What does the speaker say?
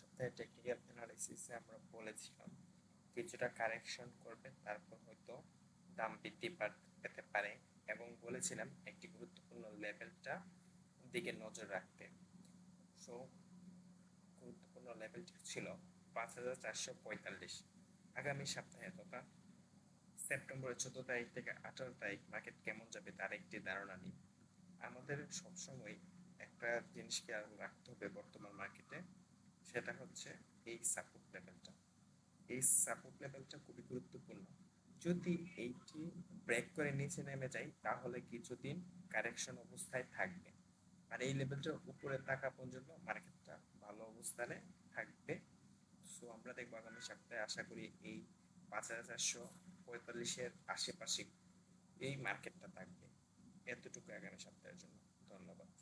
সপ্তাহে টেকনিক্যাল অ্যানালাইসিসে আমরা বলেছিলাম, কিছুটা কারেকশন করবে, তারপর হয়তো দাম বৃদ্ধি পেতে পারে এবং বলেছিলাম একটি গুরুত্বপূর্ণ লেভেলটা দিকে নজর রাখতে। সো গুরুত্বপূর্ণ লেভেলটি ছিল পাঁচ হাজার চারশো পঁয়তাল্লিশ। আগামী সপ্তাহে তথা সেপ্টেম্বরের চোদ্দ তারিখ থেকে আঠারো তারিখ মার্কেট কেমন যাবে তার একটি ধারণা নিই। আমাদের সবসময় একটা জিনিস খেয়াল রাখতে হবে বর্তমান মার্কেটে সেটা হচ্ছে এই সাপোর্ট লেভেলটা এই সাপোর্ট লেভেলটা খুবই গুরুত্বপূর্ণ। যদি এইটি ব্রেক করে নিচে নেমে যায়, তাহলে কিছুদিন কারেকশন অবস্থায় থাকবে। আর এই লেভেলটার উপরে থাকা পর্যন্ত মার্কেটটা ভালো অবস্থানে থাকবে। সো আমরা দেখব আগামী সপ্তাহে আশা করি এই পাঁচ হাজার চারশো পঁয়তাল্লিশের আশেপাশে এই মার্কেটটা থাকবে। এতটুকু আগামী সপ্তাহের জন্য। ধন্যবাদ।